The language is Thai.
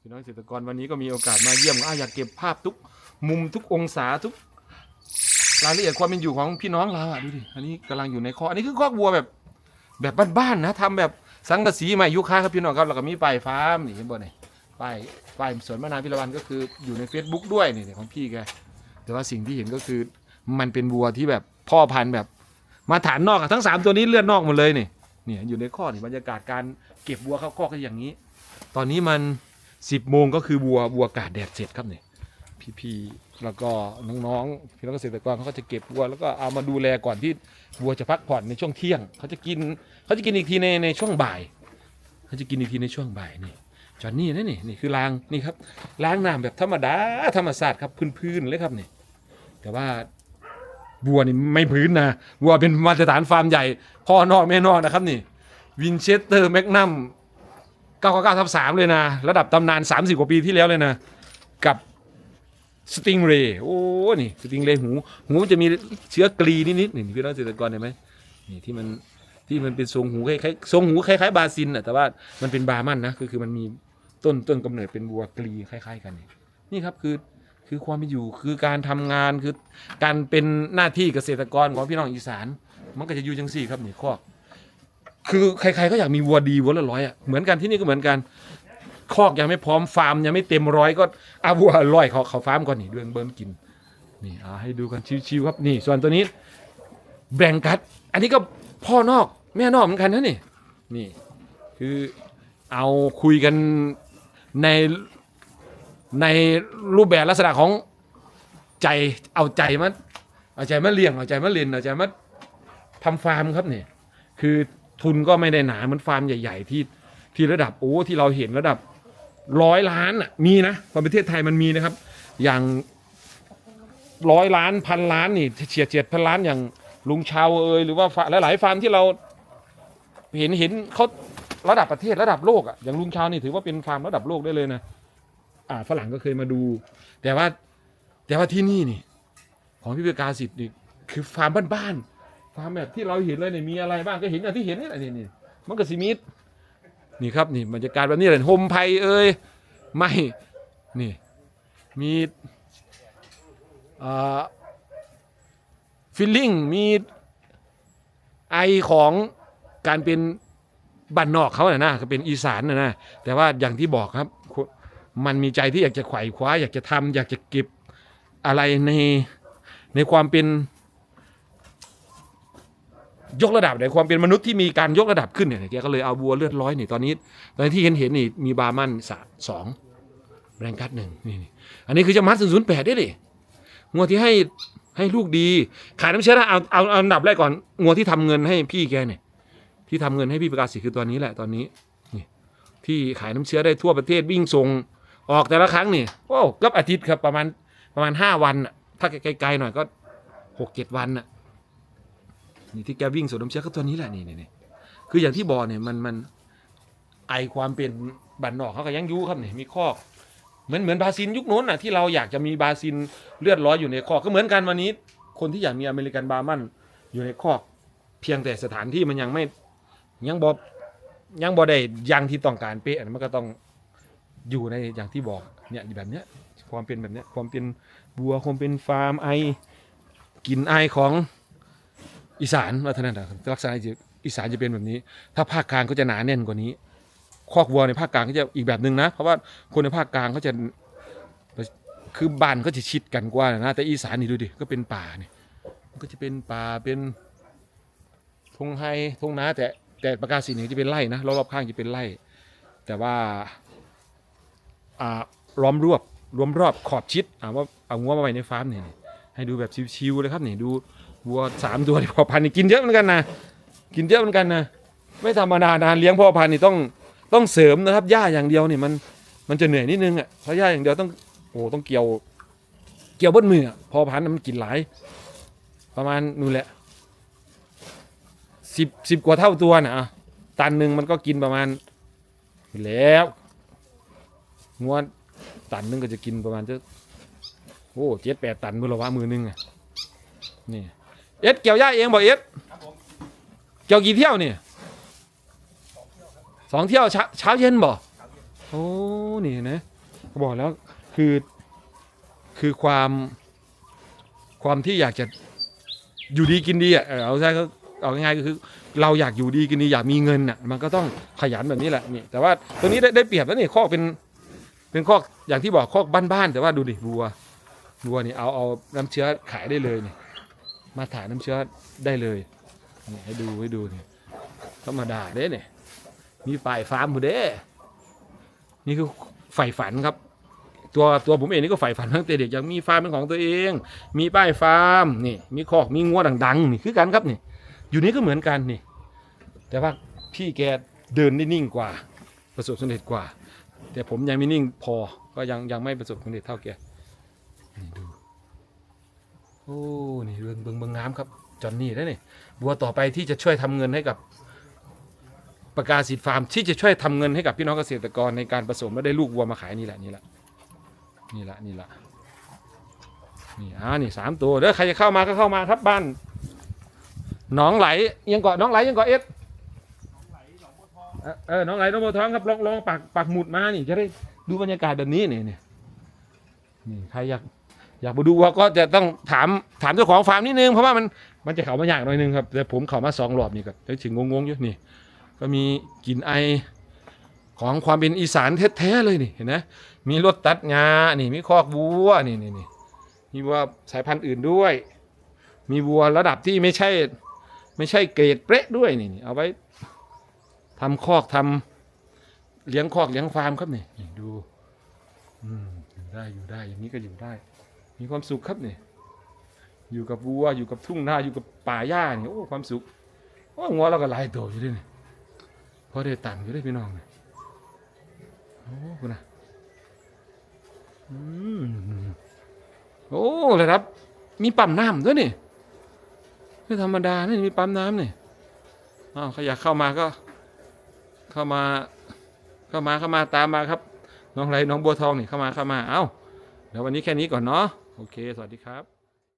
พี่น้องเกษตรกรวันนี้ก็มีโอกาสมาเยี่ยมอะอยากเก็บภาพทุกมุมทุกองศาทุกรายละเอียดความเป็นอยู่ของพี่น้องเราอะดูดิอันนี้กำลังอยู่ในคอกอันนี้คือคอกวัวแบบ แบบบ้านๆนะทำแบบสังกะสีใหม่ยุคค้าครับพี่น้องครับแล้วก็มีป้ายฟาร์มนี่เห็นบ่เนี่ยป้ายป้ายสวนมะนาวพิรวันก็คืออยู่ใน Facebook ด้วยนี่ของพี่แกแต่ว่าสิ่งที่เห็นก็คือมันเป็นวัวที่แบบพ่อพันธุ์แบบมาฐานนอกทั้งสามตัวนี้เลือดนอกหมดเลยนี่เนี่ยอยู่ในข้อนี่บรรยากาศการเก็บวัวเข้าคอกก็อย่างนี้ ตอนนี้มัน 10โมงก็คือวัววัวกาดแดดเสร็จครับเนี่ยพี่ๆแล้วก็น้องๆพี่น้องเกษตรกรเขาก็จะเก็บวัวแล้วก็เอามาดูแลก่อนที่วัวจะพักผ่อนในช่วงเที่ยงเขาจะกินเขาจะกินอีกทีในในช่วงบ่ายเขาจะกินอีกทีในช่วงบ่ายนี่จอนนี่นะนี่นี่คือล้างนี่ครับล้างน้ำแบบธรรมดาธรรมศาสตร์ครับพื้นๆเลยครับนี่แต่ว่าวัวนี่ไม่พื้นนะวัวเป็นมาตรฐานฟาร์มใหญ่พ่อนอกแม่นอกนะครับนี่วินเชสเตอร์แมกนัม 999ทับ3เลยนะ ระดับตำนาน 30 กว่าปีที่แล้วเลยนะ กับสติงเรย์โอ้นี่สติงเรย์หู หูมันจะมีเชื้อกรีนิดๆนี่พี่น้องเกษตรกรเห็นไหมนี่ที่มันที่มันเป็นทรงหูคล้ายๆทรงหูคล้ายๆบาซินอะแต่ว่ามันเป็นบามันนะคือคือมันมีต้นต้นกำเนิดเป็นวัวกรีคล้าย ๆ กันนี่นี่ครับคือคือความเป็นอยู่คือการทำงานคือการเป็นหน้าที่เกษตรกรของพี่น้องอีสาน มันก็จะอยู่จังสี่ครับนี่คอก คือใครๆก็อยากมีวัวดีวัวละร้อยอะเหมือนกันที่นี่ก็เหมือนกัน คอกยังไม่พร้อมฟาร์มยังไม่เต็มร้อยก็เอาวัวร้อยเขาเขาฟาร์มก่อนนี่เรื่องเบิ้มกินนี่เอาให้ดูกันชิวๆครับนี่ ส่วนตัวนี้แบงกัด อันนี้ก็พ่อนอกแม่นอกเหมือนกันนะนี่นี่ คือเอาคุยกันในในรูปแบบลักษณะของใจเอาใจมันเอาใจมาเลี้ยงเอาใจมาเรียนเอาใจมาทำฟาร์มครับนี่คือ ทุนก็ไม่ได้หนาเหมือนฟาร์มใหญ่ ๆ ที่ที่ระดับโอ้ที่เราเห็นระดับร้อยล้านอะมีนะของประเทศไทยมันมีนะครับ อย่างร้อยล้านพันล้านนี่เฉียดเฉียดพันล้านอย่างลุงชาวเอยหรือว่าฟาหลายๆฟาร์มที่เราเห็นเห็นเขาระดับประเทศระดับโลกอะอย่างลุงชาวนี่ถือว่าเป็นฟาร์มระดับโลกได้เลยนะอ่าฝรั่งก็เคยมาดู แต่ว่าแต่ว่าที่นี่นี่ ของพี่เบกาสิทธิ์นี่คือฟาร์มบ้านๆ ฟามแบบที่เราเห็นเลยเนี่ยมีอะไรบ้างก็เห็นอย่างที่เห็นนี่แหละนี่นี่มันก็สิมิดนี่ครับนี่บรรยากาศแบบนี้เลยโฮมไพเอ้ยไม่นี่มีอ่าฟิลลิ่งมีไอของการเป็นบ้านนอกเขาน่ะนะก็เป็นอีสานน่ะนะแต่ว่าอย่างที่บอกครับ มันมีใจที่อยากจะไขว่คว้า อยากจะทำอยากจะเก็บอะไรในในความเป็น ยกระดับในความเป็นมนุษย์ที่มีการยกระดับขึ้นเนี่ยแกก็เลยเอาบัวเลือดร้อยนี่ตอนนี้ ตอนที่เห็นเห็นนี่มีบาร์มันสองแรงกัดหนึ่งนี่นี่อันนี้คือจะมัดศูนย์ศูนย์แปดได้ดิงัวที่ให้ให้ลูกดี ขายน้ำเชื้อนะเอาเอาเอาอันดับแรกก่อนงัวที่ทำเงินให้พี่แกเนี่ยที่ทำเงินให้พี่ประกาศสิคือตัวนี้แหละตอนนี้นี่ที่ขายน้ำเชื้อได้ทั่วประเทศวิ่งส่งออกแต่ละครั้งนี่โอ้กับอาทิตย์ครับประมาณประมาณห้าวันถ้าไกลๆหน่อยก็หกเจ็ดวันน่ะ นี่ที่แกวิ่งสวนน้ำเชื้อก็ตัวนี้แหละนี่นี่นี่คืออย่างที่บอกเนี่ยมันมันไอความเป็นบันนอกเขาก็ยังอยูครับเนี่ยมีคอกเหมือนเหมือนบาซินยุคโน้นน่ะที่เราอยากจะมีบาซินเลือดร้อยอยู่ในคอกก็เหมือนกันวันนี้ คนที่อยากมีอเมริกันบาร์มันอยู่ในคอก เพียงแต่สถานที่มันยังไม่ยังบอยังบอได้ยังที่ต้องการเป๊ะมันก็ต้องอยู่ในอย่างที่บอกเนี่ยแบบเนี้ยความเป็นแบบเนี้ยความเป็นบัวความเป็นฟาร์มไอกลินไอของ อีสานวัฒนธรรมลักษณะอีสานจะเป็นแบบนี้ ถ้าภาคกลางก็จะหนาแน่นกว่านี้คอกวัวในภาคกลางก็จะอีกแบบหนึ่งนะ เพราะว่าคนในภาคกลางเขาจะคือบ้านเขาจะชิดกันกว่านะแต่อีสานนี่ดูดิก็เป็นป่าเนี่ยมันก็จะเป็นป่าเป็นทงไฮทงนาแต่แต่ประกาศสีนี่จะเป็นไร่นะรอบๆข้างจะเป็นไร่ แต่ว่าอ่าล้อมรวบรวมรอบขอบชิดอ่าว่าเอางัวมาไว้ในฟาร์มเนี่ย ให้ดูแบบชิวๆเลยครับนี่ดูวัวสามตัวที่พ่อพันธุ์นี่กินเยอะเหมือนกันนะกินเยอะเหมือนกันนะไม่ธรรมดานะเลี้ยงพ่อพันธุ์นี่ต้องต้องเสริมนะครับหญ้าอย่างเดียวเนี่ยมันมันจะเหนื่อยนิดนึงอะเพราะหญ้าอย่างเดียวต้องโอ้ต้องเกี่ยวเกี่ยวบนมืออะพ่อพันธุ์มันกินหลาย ประมาณนู่นแหละสิบสิบกว่าเท่าตัวนะตันหนึ่งมันก็กินประมาณแล้วงวดตันหนึงก็จะกินประมาณจะ โอ้เจ็ดแปดตันมือละวะมือหนึงอะนี่เอ็ดเกี่ยวหญ้าเองบอกเอ็ดเกี่ยวกี่เที่ยวเนี่ยสองเที่ยวเช้าเช้าเย็นบ่โอ้นี่นะบอกแล้วคือคือความความที่อยากจะอยู่ดีกินดีอะเออเอาใช่ก็เอาง่ายๆก็คือ เราอยากอยู่ดีกินดีอยากมีเงินอะมันก็ต้องขยันแบบนี้แหละนี่แต่ว่าตัวนี้ได้ได้เปรียบแล้วนี่คอกเป็นเป็นคอกอย่างที่บอกคอกบ้านๆแต่ว่าดูดิวัว วัวนี่เอาเอาน้ำเชื้อขายได้เลยเนี่ยมาถ่ายน้ำเชื้อได้เลยนี่ให้ดูให้ดูเนี่ยธรรมดาเด้เนี่ยมีฝ่ายฟาร์มหมดเด้นี่คือฝ่ายฝันครับ ตัวตัวผมเองนี่ก็ฝ่ายฝันตั้งแต่เด็กอยากมีฟาร์มเป็นของตัวเอง มีป้ายฟาร์มนี่มีคอกมีงัวดังๆนี่คือกันครับนี่อยู่นี่ก็เหมือนกันนี่ แต่ว่าพี่แกเดินได้นิ่งกว่า ประสบสำเร็จกว่า แต่ผมยังไม่นิ่งพอก็ยังยังไม่ประสบความสำเร็จเท่าแก โอ้นี่เบิ่งเบิ่งเบิ่งน้ำครับจอนนี่ได้นี่บัวต่อไปที่จะช่วยทำเงินให้กับประกาศสิทธิ์ฟาร์มที่จะช่วยทำเงินให้กับพี่น้องเกษตรกรในการผสมแล้วได้ลูกวัวมาขายนี่แหละนี่แหละนี่แหละนี่แหละนี่อ่านี่สามตัวเด้อใครจะเข้ามาก็เข้ามาครับบ้านหนองไหลยังเกาะหน้องไหลยังเกาะเอสเออเออหน้องไหลหน้องบัวทองครับลองลองปักปักหมุดมานี่จะได้ดูบรรยากาศแบบนี้นี่นี่นี่ใครอยาก อยากมาดูวัวก็จะต้องถามถามเจ้าของฟาร์มนิดนึงเพราะว่ามันมันจะเข้ามายากหน่อยนึงครับแต่ผมเข้ามาสองรอบนี่ก็ถึงงงๆอยู่นี่ ก็มีกลิ่นไอของความเป็นอีสานแท้ๆเลยนี่เห็นไหมมีรถตัดงานี่มีคอกวัวนี่นี่นี่มีวัวสายพันธุ์อื่นด้วย มีวัวระดับที่ไม่ใช่ ไม่ใช่เกรดเป๊ะด้วยนี่นี่เอาไว้ทำคอกทำเลี้ยงคอกเลี้ยงฟาร์มครับนี่นี่ดู อืมอยู่ได้อยู่ได้อย่างนี้ก็อยู่ได้ มีความสุขครับเนี่ยอยู่กับวัวอยู่กับทุ่งนาอยู่กับป่าหญ้าเนี่ยโอ้ความสุขว่างัวเราก็หลายตัวอยู่ด้วยเนี่ยพอได้ตังค์อยู่ได้พี่น้องเนี่ยโอ้คุณนะอืมโอ้ระดับ มีปั๊มน้ำด้วยนี่ไม่ธรรมดานี่มีปั๊มน้ำนี่อ้าวใครอยากเข้ามาก็ เข้ามา เข้ามาเข้ามาตามมาครับ น้องไรน้องบัวทองนี่เข้ามาเข้ามา เอ้าเดี๋ยววันนี้แค่นี้ก่อนเนาะ โอเค สวัสดีครับ